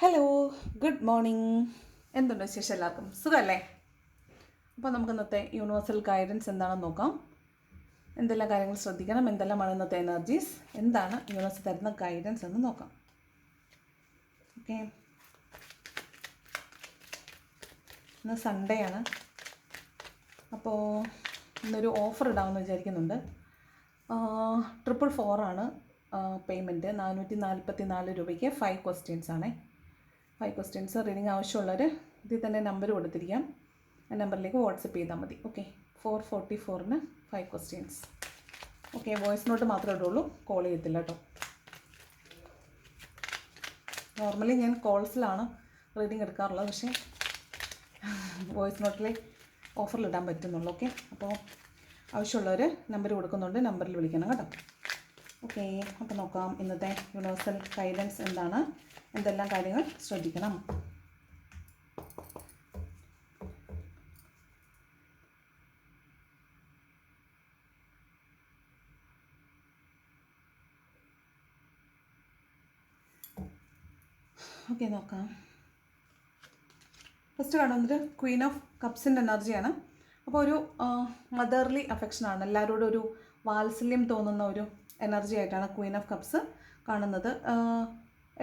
Hello good morning എന്തുണ്ട് വിശേഷം എല്ലാവർക്കും? സുഖമല്ലേ അപ്പോൾ നമുക്ക് ഇന്നത്തെ യൂണിവേഴ്സൽ ഗൈഡൻസ് എന്താണെന്ന് നോക്കാം. എന്തെല്ലാം കാര്യങ്ങൾ ശ്രദ്ധിക്കണം എന്തെല്ലാമാണ് ഇന്നത്തെ എനർജീസ് എന്താണ് യൂണിവേഴ്സ് തരുന്ന ഗൈഡൻസ് എന്ന് നോക്കാം. ഓക്കെ ഇന്ന് സൺഡേ ആണ്. അപ്പോൾ ഇന്നൊരു ഓഫർ ഇടാമെന്ന് വിചാരിക്കുന്നുണ്ട്. ട്രിപ്പിൾ ഫോറാണ് പേയ്മെന്റ് നാനൂറ്റി നാൽപ്പത്തി നാല് രൂപയ്ക്ക് ഫൈവ് ക്വസ്റ്റ്യൻസ് ആണേ. ഫൈവ് ക്വസ്റ്റ്യൻസ് റീഡിങ് ആവശ്യമുള്ളവർ ഇതിൽ തന്നെ നമ്പർ കൊടുത്തിരിക്കാം. ആ നമ്പറിലേക്ക് വാട്സപ്പ് ചെയ്താൽ മതി. Okay four forty ഫോറിന് five questions okay voice note മാത്രമേ ഇടുള്ളൂ. കോൾ ചെയ്യത്തില്ല കേട്ടോ നോർമലി ഞാൻ കോൾസിലാണ് റീഡിങ് എടുക്കാറുള്ളത്. പക്ഷേ വോയിസ് നോട്ടിലെ ഓഫറിൽ ഇടാൻ പറ്റുന്നുള്ളൂ. ഓക്കെ അപ്പോൾ ആവശ്യമുള്ളവർ നമ്പർ കൊടുക്കുന്നുണ്ട്. നമ്പറിൽ വിളിക്കണം കേട്ടോ. ഓക്കെ അപ്പോൾ നോക്കാം ഇന്നത്തെ യൂണിവേഴ്സൽ ഗൈഡൻസ് എന്താണ്? എന്തെല്ലാം കാര്യങ്ങൾ ശ്രദ്ധിക്കണം. ഓക്കെ നോക്കാം. ഫസ്റ്റ് കാണുന്നത് ക്വീൻ ഓഫ് കപ്സിന്റെ എനർജിയാണ് അപ്പോൾ ഒരു മദർലി അഫെക്ഷനാണ് എല്ലാവരോടും ഒരു വാത്സല്യം തോന്നുന്ന ഒരു എനർജി ആയിട്ടാണ് ക്വീൻ ഓഫ് കപ്സ് കാണുന്നത്.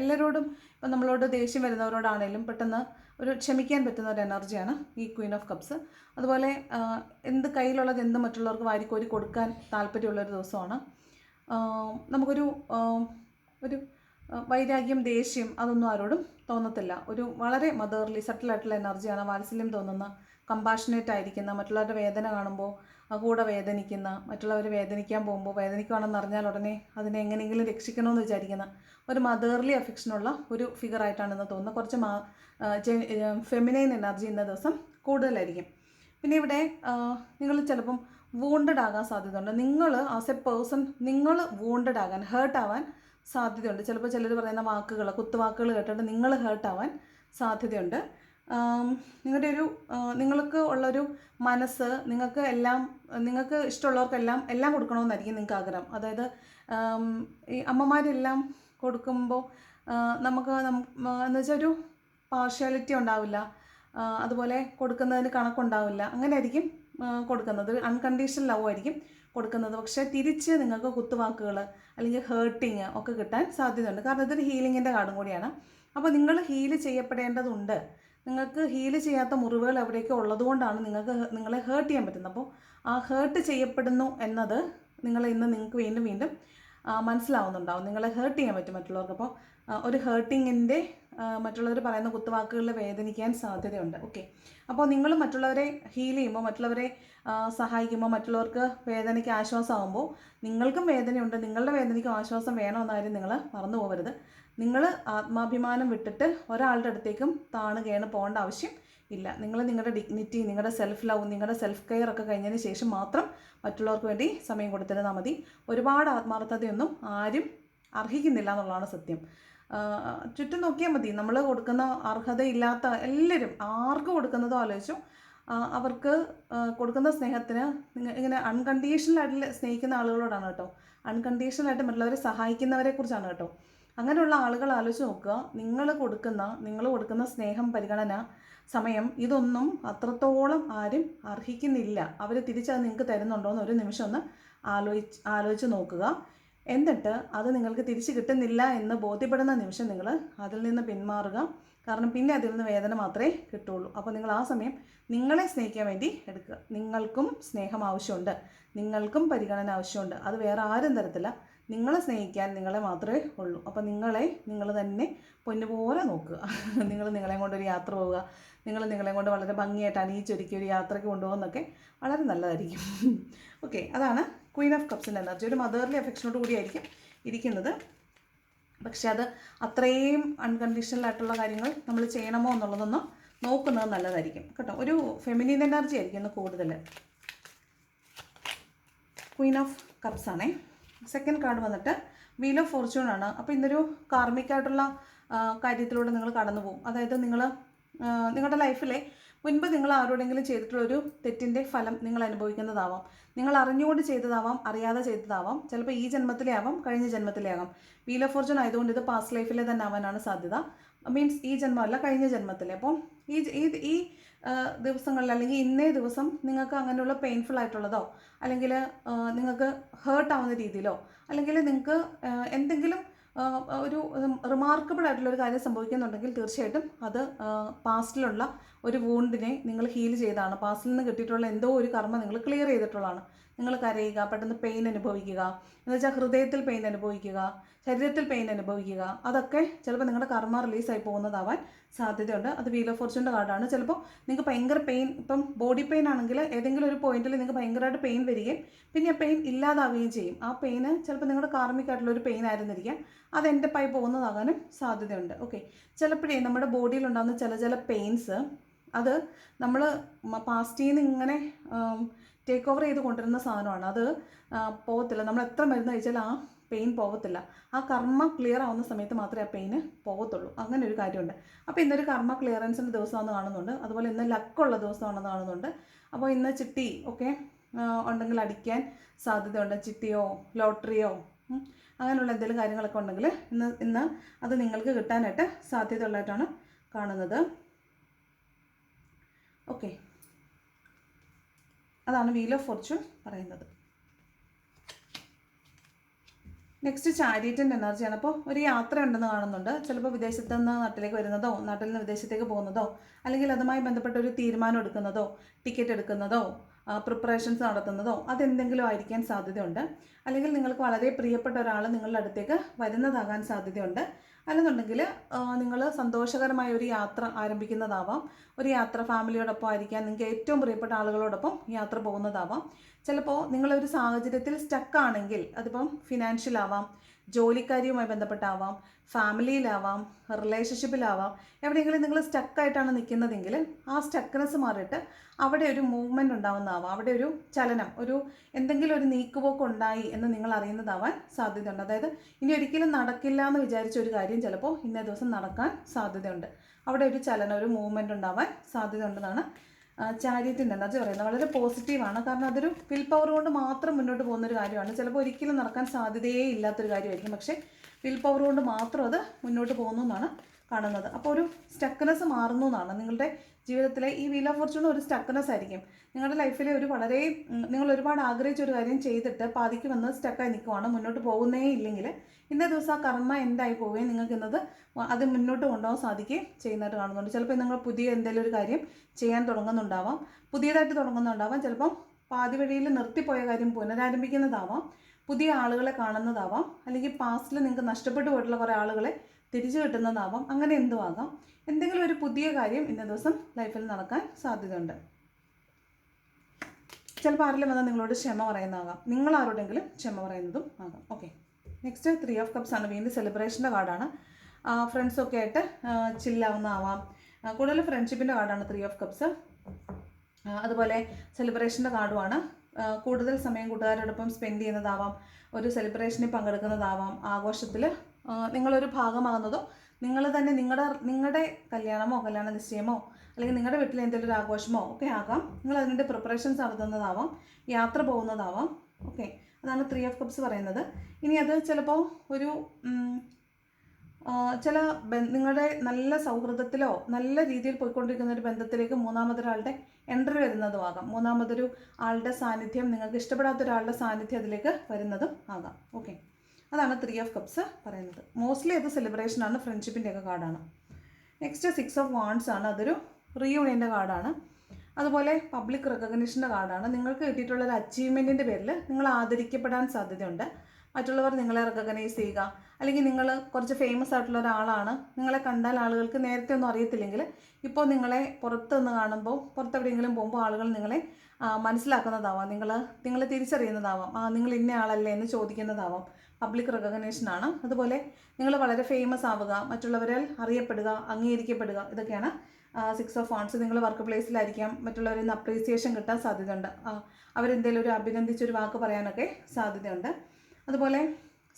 എല്ലാവരോടും ഇപ്പം നമ്മളോട് ദേഷ്യം വരുന്നവരോടാണേലും പെട്ടെന്ന് ഒരു ക്ഷമിക്കാൻ പറ്റുന്ന ഒരു എനർജിയാണ് ഈ ക്വീൻ ഓഫ് കപ്സ് അതുപോലെ എന്ത് കയ്യിലുള്ളത് എന്ത് മറ്റുള്ളവർക്ക് വാരിക്കോരി കൊടുക്കാൻ താല്പര്യമുള്ളൊരു ദിവസമാണ്. നമുക്കൊരു ഒരു വൈരാഗ്യം ദേഷ്യം അതൊന്നും ആരോടും തോന്നത്തില്ല. ഒരു വളരെ മദർലി ആയിട്ടുള്ള എനർജിയാണ് വാത്സല്യം തോന്നുന്ന കമ്പാഷനേറ്റ് ആയിരിക്കുന്ന മറ്റുള്ളവരുടെ വേദന കാണുമ്പോൾ കൂടെ വേദനിക്കുന്ന മറ്റുള്ളവർ വേദനിക്കാൻ പോകുമ്പോൾ വേദനിക്കുകയാണെന്ന് അറിഞ്ഞാൽ ഉടനെ അതിനെ എങ്ങനെയെങ്കിലും രക്ഷിക്കണമെന്ന് വിചാരിക്കുന്ന ഒരു മദേർലി അഫെക്ഷനുള്ള ഒരു ഫിഗറായിട്ടാണെന്ന് തോന്നുന്നത് കുറച്ച് മാ ഫെമിനൈൻ എനർജി ഇന്ന ദിവസം കൂടുതലായിരിക്കും. പിന്നെ ഇവിടെ നിങ്ങൾ ചിലപ്പം വൂണ്ടഡ് ആകാൻ സാധ്യതയുണ്ട്. നിങ്ങൾ ആസ് എ പേഴ്സൺ നിങ്ങൾ വൂണ്ടഡ് ആകാൻ ഹേർട്ട് ആവാൻ സാധ്യതയുണ്ട്. ചിലപ്പോൾ ചിലർ പറയുന്ന വാക്കുകൾ കുത്തുവാക്കുകൾ കേട്ടിട്ട് നിങ്ങൾ ഹേർട്ട് ആവാൻ സാധ്യതയുണ്ട്. നിങ്ങളുടെ ഒരു നിങ്ങൾക്ക് ഉള്ളൊരു മനസ്സ് നിങ്ങൾക്ക് എല്ലാം നിങ്ങൾക്ക് ഇഷ്ടമുള്ളവർക്കെല്ലാം എല്ലാം കൊടുക്കണമെന്നായിരിക്കും നിങ്ങൾക്ക് ആഗ്രഹം. അതായത് ഈ അമ്മമാരെല്ലാം കൊടുക്കുമ്പോൾ നമുക്ക് എന്ന് വെച്ചാൽ ഒരു പാർഷ്യാലിറ്റി ഉണ്ടാവില്ല. അതുപോലെ കൊടുക്കുന്നതിന് കണക്കുണ്ടാവില്ല. അങ്ങനെ ആയിരിക്കും കൊടുക്കുന്നത്. അൺകണ്ടീഷണൽ ലവ് ആയിരിക്കും കൊടുക്കുന്നത്. പക്ഷേ തിരിച്ച് നിങ്ങൾക്ക് കുത്തുവാക്കുകൾ അല്ലെങ്കിൽ ഹേർട്ടിങ് ഒക്കെ കിട്ടാൻ സാധ്യതയുണ്ട്. കാരണം ഇതൊരു ഹീലിങ്ങിന്റെ കാർഡും കൂടിയാണ്. അപ്പോൾ നിങ്ങൾ ഹീൽ ചെയ്യപ്പെടേണ്ടതുണ്ട്. നിങ്ങൾക്ക് ഹീൽ ചെയ്യാത്ത മുറിവുകൾ എവിടെയൊക്കെ ഉള്ളതുകൊണ്ടാണ് നിങ്ങൾക്ക് നിങ്ങളെ ഹേർട്ട് ചെയ്യാൻ പറ്റുന്നത്. അപ്പോൾ ആ ഹേർട്ട് ചെയ്യപ്പെടുന്നു എന്നത് നിങ്ങൾ ഇന്ന് നിങ്ങൾക്ക് വീണ്ടും വീണ്ടും മനസ്സിലാവുന്നുണ്ടാവും. നിങ്ങളെ ഹേർട്ട് ചെയ്യാൻ പറ്റും മറ്റുള്ളവർക്ക്. അപ്പോൾ ഒരു ഹേർട്ടിങ്ങിന്റെ മറ്റുള്ളവർ പറയുന്ന കുത്തുവാക്കുകളിൽ വേദനിക്കാൻ സാധ്യതയുണ്ട്. ഓക്കെ അപ്പോൾ നിങ്ങൾ മറ്റുള്ളവരെ ഹീൽ ചെയ്യുമ്പോൾ മറ്റുള്ളവരെ സഹായിക്കുമ്പോൾ മറ്റുള്ളവർക്ക് വേദനയ്ക്ക് ആശ്വാസമാകുമ്പോൾ നിങ്ങൾക്കും വേദനയുണ്ട്. നിങ്ങളുടെ വേദനയ്ക്കും ആശ്വാസം വേണമെന്ന കാര്യം നിങ്ങൾ മറന്നു പോകരുത് നിങ്ങൾ ആത്മാഭിമാനം വിട്ടിട്ട് ഒരാളുടെ അടുത്തേക്കും താണുകയാണ് പോകേണ്ട ആവശ്യം ഇല്ല. നിങ്ങൾ നിങ്ങളുടെ ഡിഗ്നിറ്റി നിങ്ങളുടെ സെൽഫ് ലവ് നിങ്ങളുടെ സെൽഫ് കെയർ ഒക്കെ കഴിഞ്ഞതിന് ശേഷം മാത്രം മറ്റുള്ളവർക്ക് വേണ്ടി സമയം കൊടുത്തിരുന്നാൽ മതി. ഒരുപാട് ആത്മാർത്ഥതയൊന്നും ആരും അർഹിക്കുന്നില്ല എന്നുള്ളതാണ് സത്യം. ചുറ്റും നോക്കിയാൽ മതി. നമ്മൾ കൊടുക്കുന്ന അർഹതയില്ലാത്ത എല്ലാവരും ആർക്ക് കൊടുക്കുന്നതോ ആലോചിച്ചു. അവർക്ക് കൊടുക്കുന്ന സ്നേഹത്തിന് ഇങ്ങനെ അൺകണ്ടീഷണൽ ആയിട്ട് സ്നേഹിക്കുന്ന ആളുകളോടാണ് കേട്ടോ. അൺകണ്ടീഷണൽ ആയിട്ട് മറ്റുള്ളവരെ സഹായിക്കുന്നവരെ കുറിച്ചാണ് കേട്ടോ. അങ്ങനെയുള്ള ആളുകൾ ആലോചിച്ച് നോക്കുക. നിങ്ങൾ കൊടുക്കുന്ന നിങ്ങൾ കൊടുക്കുന്ന സ്നേഹം പരിഗണന സമയം ഇതൊന്നും അത്രത്തോളം ആരും അർഹിക്കുന്നില്ല. അവർ തിരിച്ചത് നിങ്ങൾക്ക് തരുന്നുണ്ടോ എന്ന് ഒരു നിമിഷം ഒന്ന് ആലോചിച്ച് ആലോചിച്ച് നോക്കുക. എന്നിട്ട് അത് നിങ്ങൾക്ക് തിരിച്ച് കിട്ടുന്നില്ല എന്ന് ബോധ്യപ്പെടുന്ന നിമിഷം നിങ്ങൾ അതിൽ നിന്ന് പിന്മാറുക. കാരണം പിന്നെ അതിൽ നിന്ന് വേദന മാത്രമേ കിട്ടുള്ളൂ അപ്പോൾ നിങ്ങൾ ആ സമയം നിങ്ങളെ സ്നേഹിക്കാൻ വേണ്ടി എടുക്കുക. നിങ്ങൾക്കും സ്നേഹം ആവശ്യമുണ്ട്. നിങ്ങൾക്കും പരിഗണന ആവശ്യമുണ്ട്. അത് വേറെ ആരും തരത്തില്ല. നിങ്ങളെ സ്നേഹിക്കാൻ നിങ്ങളെ മാത്രമേ ഉള്ളൂ. അപ്പോൾ നിങ്ങളെ നിങ്ങൾ തന്നെ പൊന്നുപോലെ നോക്കുക. നിങ്ങൾ നിങ്ങളെ കൊണ്ടൊരു യാത്ര പോവുക. നിങ്ങൾ നിങ്ങളെ കൊണ്ട് വളരെ ഭംഗിയായിട്ട് അണിയിച്ചൊരുക്കി ഒരു യാത്രയ്ക്ക് കൊണ്ടുപോകുന്നൊക്കെ വളരെ നല്ലതായിരിക്കും. ഓക്കെ അതാണ് ക്വീൻ ഓഫ് കപ്സിന്റെ എനർജി ഒരു മദർലി അഫെക്ഷനോട് കൂടിയായിരിക്കും ഇരിക്കുന്നത്. പക്ഷെ അത് അത്രയും അൺകണ്ടീഷണൽ ആയിട്ടുള്ള കാര്യങ്ങൾ നമ്മൾ ചെയ്യണമോ എന്നുള്ളതൊന്നും നോക്കുന്നത് നല്ലതായിരിക്കും. കേട്ടോ ഒരു ഫെമിനിൻ എനർജി ആയിരിക്കും കൂടുതൽ ക്വീൻ ഓഫ് കപ്സ് ആണേ. സെക്കൻഡ് കാർഡ് വന്നിട്ട് വീൽ ഓഫ് ഫോർച്യൂൺ ആണ്. അപ്പോൾ ഇന്നൊരു കാർമിക്കായിട്ടുള്ള കാര്യത്തിലൂടെ നിങ്ങൾ കടന്നു പോകും. അതായത് നിങ്ങൾ നിങ്ങളുടെ ലൈഫിലെ മുൻപ് നിങ്ങൾ ആരോടെങ്കിലും ചെയ്തിട്ടുള്ളൊരു തെറ്റിന്റെ ഫലം നിങ്ങൾ അനുഭവിക്കുന്നതാവാം. നിങ്ങൾ അറിഞ്ഞുകൊണ്ട് ചെയ്തതാവാം അറിയാതെ ചെയ്തതാവാം. ചിലപ്പോൾ ഈ ജന്മത്തിലെ ആവാം കഴിഞ്ഞ ജന്മത്തിലെ ആകാം വീൽ ഓഫ് ഫോർച്യൂൺ ആയതുകൊണ്ട് ഇത് പാസ്റ്റ് ലൈഫിലെ തന്നെ ആവാനാണ് സാധ്യത. മീൻസ് ഈ ജന്മമല്ല കഴിഞ്ഞ ജന്മത്തിലെ. അപ്പം ഈ ഈ ദിവസങ്ങളിൽ അല്ലെങ്കിൽ ഇന്നേ ദിവസം നിങ്ങൾക്ക് അങ്ങനെയുള്ള പെയിൻഫുൾ ആയിട്ടുള്ളതോ അല്ലെങ്കിൽ നിങ്ങൾക്ക് ഹേർട്ട് ആവുന്ന രീതിയിലോ അല്ലെങ്കിൽ നിങ്ങൾക്ക് എന്തെങ്കിലും ഒരു റിമാർക്കബിൾ ആയിട്ടുള്ള ഒരു കാര്യം സംഭവിക്കുന്നുണ്ടെങ്കിൽ തീർച്ചയായിട്ടും അത് പാസ്റ്റിലുള്ള ഒരു വൂണ്ടിനെ നിങ്ങൾ ഹീൽ ചെയ്താണ്. പാസ്റ്റിൽ നിന്ന് കിട്ടിയിട്ടുള്ള എന്തോ ഒരു കർമ്മ നിങ്ങൾ ക്ലിയർ ചെയ്തിട്ടുള്ളതാണ്. നിങ്ങൾ കരയുക പെട്ടെന്ന് പെയിൻ അനുഭവിക്കുക. എന്ന് വെച്ചാൽ ഹൃദയത്തിൽ പെയിൻ അനുഭവിക്കുക ശരീരത്തിൽ പെയിൻ അനുഭവിക്കുക. അതൊക്കെ ചിലപ്പോൾ നിങ്ങളുടെ കർമ്മ റിലീസായി പോകുന്നതാവാൻ സാധ്യതയുണ്ട്. അത് വീൽ ഓഫ് ഫോർച്യൂണിന്റെ കാർഡാണ് ചിലപ്പോൾ നിങ്ങൾക്ക് ഭയങ്കര പെയിൻ ഇപ്പം ബോഡി പെയിൻ ആണെങ്കിൽ ഏതെങ്കിലും ഒരു പോയിന്റിൽ നിങ്ങൾക്ക് ഭയങ്കരമായിട്ട് പെയിൻ വരികയും പിന്നെ ആ പെയിൻ ഇല്ലാതാവുകയും ചെയ്യും. ആ പെയിൻ ചിലപ്പോൾ നിങ്ങളുടെ കാർമിക്കായിട്ടുള്ള ഒരു പെയിൻ ആയിരുന്നിരിക്കാം. അത് എന്റെ പൈ പോകുന്നതാകാനും സാധ്യതയുണ്ട്. ഓക്കെ ചിലപ്പോഴേ നമ്മുടെ ബോഡിയിൽ ഉണ്ടാകുന്ന ചില ചില പെയിൻസ് അത് നമ്മൾ പാസ്റ്റിൽ നിന്ന് ഇങ്ങനെ ടേക്ക് ഓവർ ചെയ്ത് കൊണ്ടുവരുന്ന സാധനമാണ്. അത് പോകത്തില്ല നമ്മൾ എത്ര മരുന്ന് കഴിച്ചാലും ആ പെയിൻ പോകത്തില്ല ആ കർമ്മ ക്ലിയർ ആവുന്ന സമയത്ത് മാത്രമേ ആ പെയിൻ പോകത്തുള്ളൂ അങ്ങനെ ഒരു കാര്യമുണ്ട്. അപ്പോൾ ഇന്നൊരു കർമ്മ ക്ലിയറൻസിന്റെ ദിവസമാണെന്ന് കാണുന്നുണ്ട്. അതുപോലെ ഇന്ന് ലക്കുള്ള ദിവസമാണെന്ന് കാണുന്നുണ്ട്. അപ്പോൾ ഇന്ന് ചിട്ടി ഒക്കെ ഉണ്ടെങ്കിൽ അടിക്കാൻ സാധ്യതയുണ്ട്. ചിട്ടിയോ ലോട്ടറിയോ അങ്ങനെയുള്ള എന്തെങ്കിലും കാര്യങ്ങളൊക്കെ ഉണ്ടെങ്കിൽ ഇന്ന് ഇന്ന് അത് നിങ്ങൾക്ക് കിട്ടാനായിട്ട് സാധ്യതയുള്ളതായിട്ടാണ് കാണുന്നത്. ഓക്കെ അതാണ് വീൽ ഓഫ് ഫോർച്യൂൺ പറയുന്നത്. നെക്സ്റ്റ് ചാരിയറ്റിന്റെ എനർജിയാണ് അപ്പോൾ ഒരു യാത്ര ഉണ്ടെന്ന് കാണുന്നുണ്ട്. ചിലപ്പോൾ വിദേശത്ത് നിന്ന് നാട്ടിലേക്ക് വരുന്നതോ നാട്ടിൽ നിന്ന് വിദേശത്തേക്ക് പോകുന്നതോ അല്ലെങ്കിൽ അതുമായി ബന്ധപ്പെട്ട ഒരു തീരുമാനം എടുക്കുന്നതോ ടിക്കറ്റ് എടുക്കുന്നതോ പ്രിപ്പറേഷൻസ് നടത്തുന്നതോ അതെന്തെങ്കിലും ആയിരിക്കാൻ സാധ്യതയുണ്ട്. അല്ലെങ്കിൽ നിങ്ങൾക്ക് വളരെ പ്രിയപ്പെട്ട ഒരാൾ നിങ്ങളുടെ അടുത്തേക്ക് വരുന്നതാകാൻ സാധ്യതയുണ്ട്. അല്ലെന്നുണ്ടെങ്കിൽ നിങ്ങൾ സന്തോഷകരമായ ഒരു യാത്ര ആരംഭിക്കുന്നതാവാം. ഒരു യാത്ര ഫാമിലിയോടൊപ്പം ആയിരിക്കാം. നിങ്ങൾക്ക് ഏറ്റവും പ്രിയപ്പെട്ട ആളുകളോടൊപ്പം യാത്ര പോകുന്നതാവാം. ചിലപ്പോൾ നിങ്ങളൊരു സാഹചര്യത്തിൽ സ്റ്റക്കാണെങ്കിൽ അതിപ്പം ഫിനാൻഷ്യൽ ആവാം. ജോലിക്കാരിയുമായി ബന്ധപ്പെട്ടാവാം ഫാമിലിയിലാവാം റിലേഷൻഷിപ്പിലാവാം എവിടെയെങ്കിലും നിങ്ങൾ സ്റ്റക്കായിട്ടാണ് നിൽക്കുന്നതെങ്കിൽ ആ സ്റ്റക്ക്നെസ് മാറിയിട്ട് അവിടെ ഒരു മൂവ്മെന്റ് ഉണ്ടാവുന്നതാവാം. അവിടെ ഒരു ചലനം ഒരു എന്തെങ്കിലും ഒരു നീക്കുപോക്ക് ഉണ്ടായി എന്ന് നിങ്ങൾ അറിയുന്നതാവാൻ സാധ്യതയുണ്ട്. അതായത് ഇനി ഒരിക്കലും നടക്കില്ല എന്ന് വിചാരിച്ച ഒരു കാര്യം ചിലപ്പോൾ ഇന്നേ ദിവസം നടക്കാൻ സാധ്യതയുണ്ട്. അവിടെ ഒരു ചലനം ഒരു മൂവ്മെന്റ് ഉണ്ടാവാൻ സാധ്യതയുണ്ടെന്നാണ് ചാരിയറ്റിന്റെ എനർജി പറയുന്നത്. വളരെ പോസിറ്റീവാണ് കാരണം അതൊരു വിൽ പവർ കൊണ്ട് മാത്രം മുന്നോട്ട് പോകുന്ന ഒരു കാര്യമാണ്. ചിലപ്പോൾ ഒരിക്കലും നടക്കാൻ സാധ്യതയേ ഇല്ലാത്തൊരു കാര്യമായിരിക്കും. പക്ഷേ വിൽ പവർ കൊണ്ട് മാത്രം അത് മുന്നോട്ട് പോകുന്നു എന്നാണ് കാണുന്നത്. അപ്പോൾ ഒരു സ്റ്റക്നെസ് മാറുന്നു എന്നാണ് നിങ്ങളുടെ ജീവിതത്തിലെ ഈ വീൽ ഓഫ് ഫോർച്യൂൺ ഒരു സ്റ്റക്കനസ് ആയിരിക്കും. നിങ്ങളുടെ ലൈഫിലെ ഒരു വളരെ നിങ്ങൾ ഒരുപാട് ആഗ്രഹിച്ച ഒരു കാര്യം ചെയ്തിട്ട് പാതിക്ക് വന്ന് സ്റ്റക്കായി നിൽക്കുവാണ് മുന്നോട്ട് പോകുന്നേ ഇല്ലെങ്കിൽ ഇന്നേ ദിവസം ആ കർമ്മ എന്തായി പോവുകയും നിങ്ങൾക്ക് ഇന്നത് അത് മുന്നോട്ട് കൊണ്ടുപോകാൻ സാധിക്കുകയും ചെയ്യുന്നതായിട്ട് കാണുന്നുണ്ട്. ചിലപ്പോൾ നിങ്ങൾ പുതിയ എന്തെങ്കിലും ഒരു കാര്യം ചെയ്യാൻ തുടങ്ങുന്നുണ്ടാവാം. പുതിയതായിട്ട് തുടങ്ങുന്നുണ്ടാവാം. ചിലപ്പം പാതി വഴിയിൽ നിർത്തിപ്പോയ കാര്യം പുനരാരംഭിക്കുന്നതാവാം. പുതിയ ആളുകളെ കാണുന്നതാവാം. അല്ലെങ്കിൽ പാസ്റ്റിൽ നിങ്ങൾക്ക് നഷ്ടപ്പെട്ടു പോയിട്ടുള്ള കുറേ ആളുകളെ തിരിച്ചു കിട്ടുന്നതാവാം. അങ്ങനെ എന്തും ആകാം. എന്തെങ്കിലും ഒരു പുതിയ കാര്യം ഇന്ന ദിവസം ലൈഫിൽ നടക്കാൻ സാധ്യതയുണ്ട്. ചിലപ്പോൾ ആരെങ്കിലും വന്നാൽ നിങ്ങളോട് ക്ഷമ പറയുന്നതാകാം. നിങ്ങൾ ആരോടെങ്കിലും ക്ഷമ പറയുന്നതും ആകാം. Okay next three of cups ആണ് വീണ്ടും സെലിബ്രേഷന്റെ കാർഡാണ് ഫ്രണ്ട്സൊക്കെ ആയിട്ട് ചില്ലാവുന്നതാവാം കൂടുതൽ ഫ്രണ്ട്ഷിപ്പിന്റെ കാർഡാണ് ത്രീ ഓഫ് കപ്സ് അതുപോലെ സെലിബ്രേഷന്റെ കാർഡുമാണ് കൂടുതൽ സമയം കൂട്ടുകാരോടൊപ്പം സ്പെൻഡ് ചെയ്യുന്നതാവാം ഒരു സെലിബ്രേഷനിൽ പങ്കെടുക്കുന്നതാവാം ആഘോഷത്തിൽ നിങ്ങളൊരു ഭാഗമാകുന്നതോ നിങ്ങൾ തന്നെ നിങ്ങളുടെ നിങ്ങളുടെ കല്യാണമോ കല്യാണ നിശ്ചയമോ അല്ലെങ്കിൽ നിങ്ങളുടെ വീട്ടിൽ എന്തെങ്കിലും ഒരു ആഘോഷമോ ഒക്കെ ആകാം. നിങ്ങൾ അതിന്റെ പ്രിപ്പറേഷൻസ് നടത്തുന്നതാവാം യാത്ര പോകുന്നതാവാം. ഓക്കെ അതാണ് ത്രീ ഓഫ് കപ്സ് പറയുന്നത്. ഇനി അത് ചിലപ്പോൾ ഒരു ചില നിങ്ങളുടെ നല്ല സൗഹൃദത്തിലോ നല്ല രീതിയിൽ പോയിക്കൊണ്ടിരിക്കുന്ന ഒരു ബന്ധത്തിലേക്ക് മൂന്നാമതൊരാളുടെ എൻട്രി വരുന്നതും ആകാം. മൂന്നാമതൊരു ആളുടെ സാന്നിധ്യം നിങ്ങൾക്ക് ഇഷ്ടപ്പെടാത്ത ഒരാളുടെ സാന്നിധ്യം അതിലേക്ക് വരുന്നതും ആകാം. ഓക്കെ അതാണ് ത്രീ ഓഫ് കപ്സ് പറയുന്നത്. മോസ്റ്റ്ലി അത് സെലിബ്രേഷനാണ് ഫ്രണ്ട്ഷിപ്പിന്റെ ഒക്കെ കാർഡാണ് നെക്സ്റ്റ് സിക്സ് ഓഫ് വാൺസ് ആണ് അതൊരു റീയൂണിയന്റെ കാർഡാണ് അതുപോലെ പബ്ലിക് റെക്കഗ്നീഷന്റെ കാർഡാണ്. നിങ്ങൾക്ക് കിട്ടിയിട്ടുള്ള ഒരു അച്ചീവ്മെന്റിന്റെ പേരിൽ നിങ്ങൾ ആദരിക്കപ്പെടാൻ സാധ്യതയുണ്ട്. മറ്റുള്ളവർ നിങ്ങളെ റെക്കഗ്നൈസ് ചെയ്യുക. അല്ലെങ്കിൽ നിങ്ങൾ കുറച്ച് ഫേമസ് ആയിട്ടുള്ള ഒരാളാണ്. നിങ്ങളെ കണ്ടാൽ ആളുകൾക്ക് നേരത്തെ ഒന്നും അറിയത്തില്ലെങ്കിൽ ഇപ്പോൾ നിങ്ങളെ പുറത്തുനിന്ന് കാണുമ്പോൾ പുറത്തെവിടെയെങ്കിലും പോകുമ്പോൾ ആളുകൾ നിങ്ങളെ മനസ്സിലാക്കുന്നതാവാം. നിങ്ങൾ നിങ്ങളെ തിരിച്ചറിയുന്നതാവാം. ആ നിങ്ങൾ ഇന്ന ആളല്ലേ എന്ന് ചോദിക്കുന്നതാവാം. പബ്ലിക് റെക്കഗ്നേഷനാണ് അതുപോലെ നിങ്ങൾ വളരെ ഫേമസ് ആവുക മറ്റുള്ളവരാൽ അറിയപ്പെടുക അംഗീകരിക്കപ്പെടുക ഇതൊക്കെയാണ് സിക്സ് ഓഫ് ഫോൺസ് നിങ്ങൾ വർക്ക് പ്ലേസിലായിരിക്കാം മറ്റുള്ളവരിൽ നിന്ന് അപ്രീസിയേഷൻ കിട്ടാൻ സാധ്യതയുണ്ട്. അവരെന്തെങ്കിലും ഒരു അഭിനന്ദിച്ചൊരു വാക്ക് പറയാനൊക്കെ സാധ്യതയുണ്ട്. അതുപോലെ